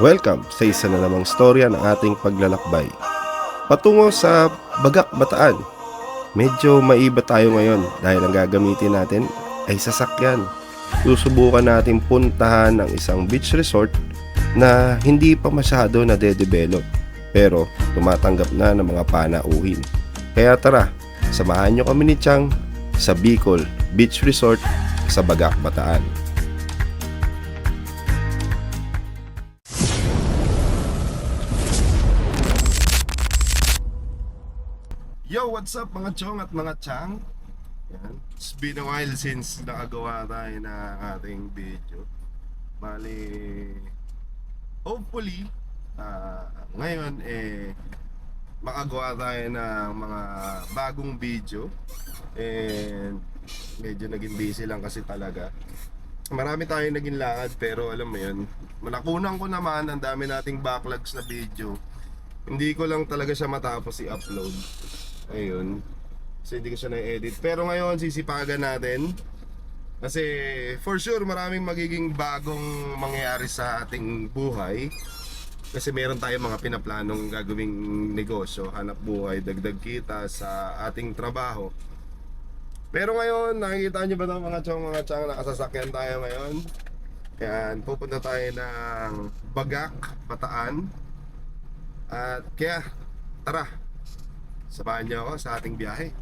Welcome sa isa na namang storya ng ating paglalakbay. Patungo sa Bagak Bataan. Medyo maiba tayo ngayon dahil ang gagamitin natin ay sasakyan. Susubukan natin puntahan ng isang beach resort na hindi pa masyado na de-develop pero tumatanggap na ng mga panauhin. Kaya tara, samahan nyo kami ni Chang sa Bicol Beach Resort sa Bagak Bataan. Yo, what's up mga chong at mga chang? Yan. It's been a while since nakagawa tayo ng ating video. Bali, hopefully, ah, ngayon eh, makagawa tayo ng mga bagong video. And medyo naging busy lang kasi talaga. Marami tayong naging lakad pero alam mo yun, manakunan ko naman ang dami nating backlogs na video. Hindi ko lang talaga siya matapos i-upload. Ayun. Kasi hindi ko siya na-edit. Pero ngayon, sisipagan natin. Kasi for sure, maraming magiging bagong mangyayari sa ating buhay. Kasi meron tayong mga pinaplanong gagawing negosyo, hanap buhay, dagdag kita sa ating trabaho. Pero ngayon, nakikita nyo ba ito mga chong mga chang, nakasasakyan tayo ngayon. Yan, pupunta tayo ng Bagak, Bataan. At kaya, tara, Samahan niyo ako sa ating biyahe.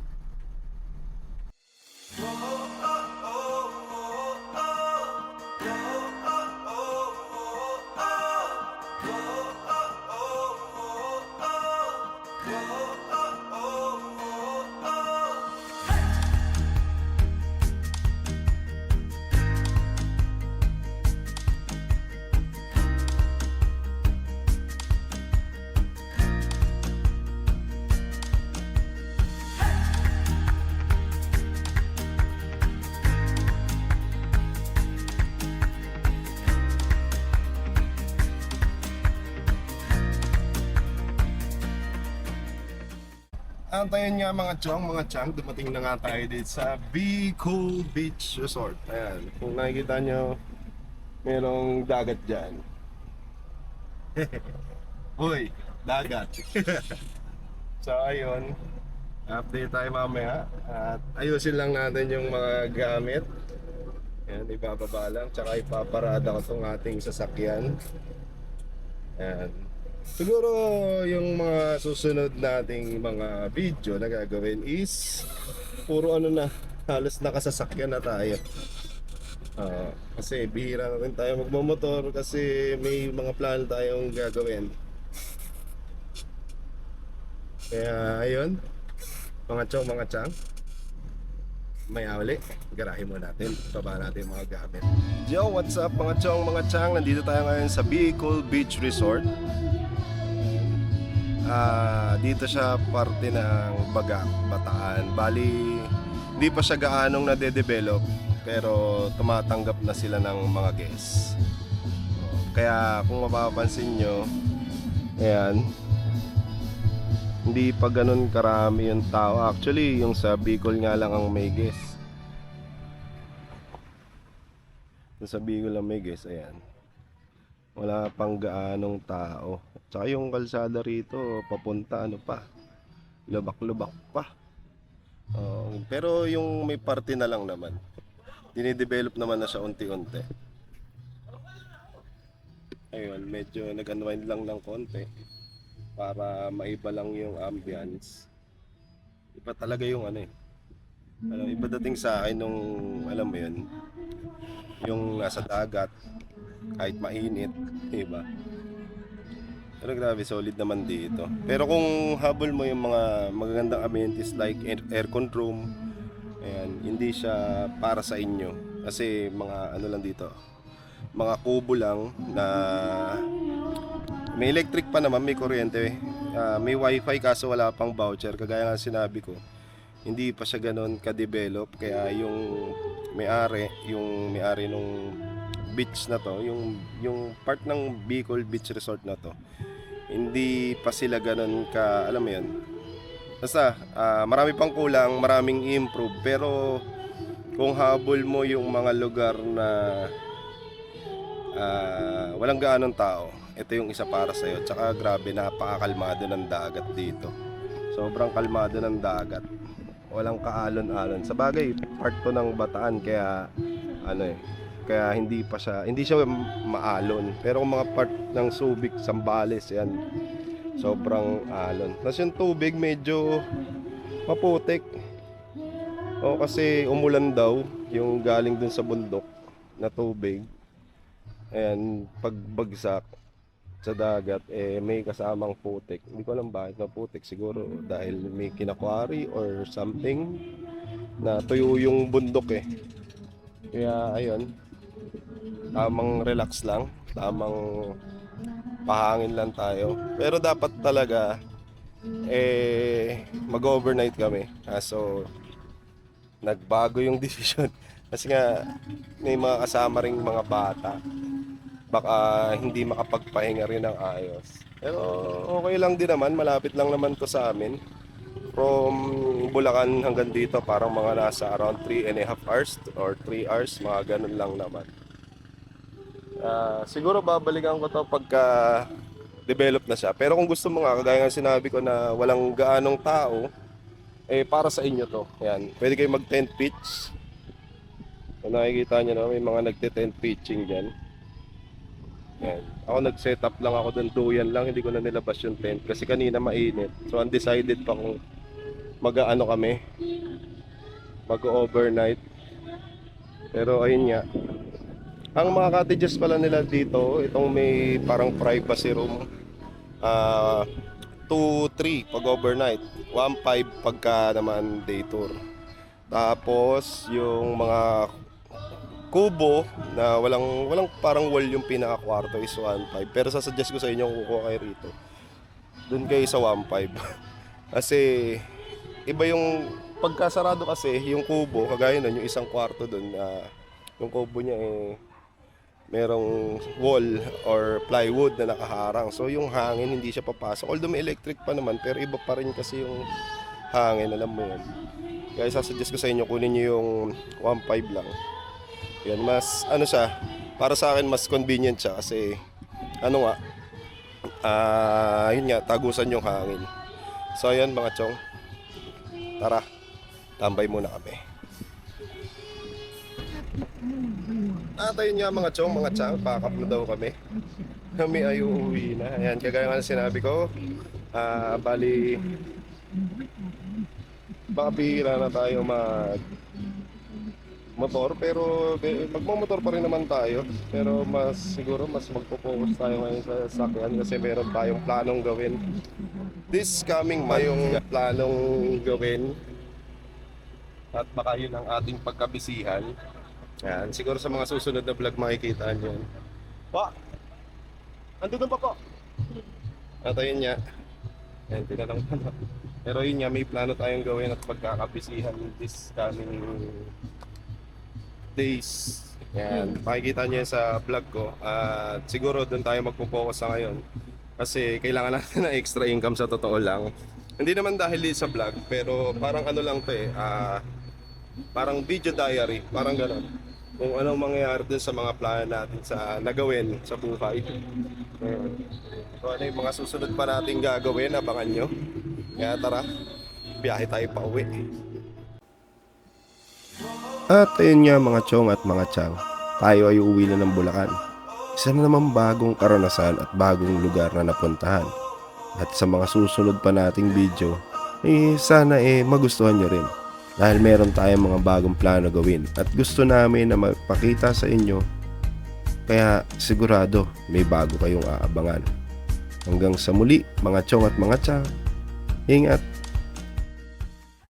Antayin nga mga chong, mga chang, dumating na nga tayo dito sa Bicol Beach Resort. Ayan, kung nakikita nyo, merong dagat dyan. Uy, dagat. so ayun, update tayo mamaya. At ayusin lang natin yung mga gamit. Ayan, ibababa lang. Tsaka ipaparada ko itong ating sasakyan. Ayan. Siguro yung mga susunod nating mga video na gagawin is puro ano na, halos nakasasakyan na tayo. Ah, kasi bihira na rin tayo magmamotor kasi may mga plano tayong gagawin. Kaya ayun, mga chong, mga chang, may uli, garahe mo natin, baba natin mga gamit. Yo, what's up mga chong, mga chang, nandito tayo ngayon sa Bicol Beach Resort. Ah, dito siya parte ng Baga, Bataan. Bali, hindi pa siya gaanong nade-develop pero tumatanggap na sila ng mga guests. Kaya kung mapapansin nyo, ayan, hindi pa ganun karami yung tao. Actually, yung sa Bicol nga lang ang may guest. Sa Bicol lang may guest, ayan. Wala pang gaanong tao. Tsaka yung kalsada rito, papunta ano pa, lubak-lubak pa. Oo, pero yung may parte na lang naman. Dinidevelop naman na siya unti-unti. Ayun, medyo nag-unwind lang ng konti para maiba lang yung ambience. Iba talaga yung ano eh. Ano, iba dating sa akin nung alam mo yun, yung nasa dagat, kahit mainit, iba. Pero grabe, solid naman dito. Pero kung habol mo yung mga magagandang amenities like air- aircon room, ayan, hindi siya para sa inyo. Kasi mga ano lang dito, mga kubo lang na may electric pa naman, may kuryente, ah, may wifi kaso wala pang voucher. Kagaya nga sinabi ko, hindi pa siya ganun ka-develop. Kaya yung may-ari, yung may-ari nung beach na to, yung, yung part ng Bicol Beach Resort na to, hindi pa sila ganun ka, alam mo yun. Basta, ah, marami pang kulang, maraming improve, pero kung habol mo yung mga lugar na ah, walang gaanong tao, ito yung isa para sa'yo. Tsaka grabe, napakakalmado ng dagat dito. Sobrang kalmado ng dagat. Walang kaalon-alon. Sa bagay, part to ng bataan, kaya ano eh, kaya hindi pa siya, hindi siya maalon. Pero kung mga part ng Subic, Sambales, yan, sobrang alon. Tapos yung tubig medyo maputik. O kasi umulan daw yung galing dun sa bundok na tubig. Ayan, pagbagsak sa dagat, eh, may kasamang putik. Hindi ko alam bakit maputik. Siguro dahil may kinakwari or something na tuyo yung bundok eh. Kaya ayun, tamang relax lang, tamang pahangin lang tayo. Pero dapat talaga eh mag-overnight kami. Kaso nagbago yung desisyon. Kasi nga may mga kasama ring mga bata. Baka hindi makapagpahinga rin ng ayos. Pero okay lang din naman, malapit lang naman to sa amin. From Bulacan hanggang dito, parang mga nasa around 3 and a half hours or 3 hours, mga ganun lang naman. Siguro babalikan ko to pagka develop na siya. Pero kung gusto mo nga, kagaya nga sinabi ko na walang gaanong tao, eh para sa inyo to. Yan. Pwede kayo mag tent pitch. Kung nakikita nyo na may mga nagte-tent pitching dyan. Yan. Ako nag-set up lang ako doon, duyan lang, hindi ko na nilabas yung tent kasi kanina mainit. So undecided pa kung mag-ano kami, mag-overnight. Pero ayun nga, ang mga cottages pala nila dito, itong may parang privacy room, ah 2-3 pag overnight, 1-5 pagka naman day tour. Tapos yung mga kubo na walang walang parang wall yung pinaka kwarto is 1.5 pero sasuggest ko sa inyo kung kukuha kayo rito. Doon kayo sa 1.5 kasi iba yung pagkasarado kasi yung kubo kagaya nun yung isang kwarto doon ah, yung kubo niya eh merong wall or plywood na nakaharang. So yung hangin hindi siya papasok. Although may electric pa naman pero iba pa rin kasi yung hangin alam mo yun. Kaya sasuggest ko sa inyo kunin nyo yung 1.5 lang. Yan, mas ano siya, para sa akin mas convenient siya kasi ano nga, ah yun nga, tagusan yung hangin. So ayan mga chong, tara, tambay muna kami. At ayun nga mga chong, mga chang, pakap na daw kami. Kami ay uuwi na. Ayan, kagaya nga ng sinabi ko, ah bali, baka bihira na tayo mag motor pero eh, magmamotor pa rin naman tayo pero mas siguro mas magpo-focus tayo ngayon sa sakyan kasi meron tayong planong gawin this coming month yung planong gawin at baka yun ang ating pagkabisihan yan siguro sa mga susunod na vlog makikita nyo pa andun pa po at ayun nga yan tinanong pa na. pero yun nga may plano tayong gawin at pagkakabisihan this coming days. Yan, makikita yan sa vlog ko. At siguro doon tayo magpo-focus sa ngayon. Kasi kailangan natin ng extra income sa totoo lang. Hindi naman dahil sa vlog, pero parang ano lang to eh. ah, parang video diary, parang gano'n. Kung anong mangyayari dun sa mga plano natin sa nagawin sa buhay. So ano yung mga susunod pa natin gagawin, abangan nyo. Kaya tara, biyahe tayo pa uwi. At ayun nga mga chong at mga chang, tayo ay uuwi na ng Bulacan. Isa na naman bagong karanasan at bagong lugar na napuntahan. At sa mga susunod pa nating video, eh sana eh magustuhan nyo rin. Dahil meron tayong mga bagong plano gawin at gusto namin na magpakita sa inyo. Kaya sigurado may bago kayong aabangan. Hanggang sa muli mga chong at mga chang, ingat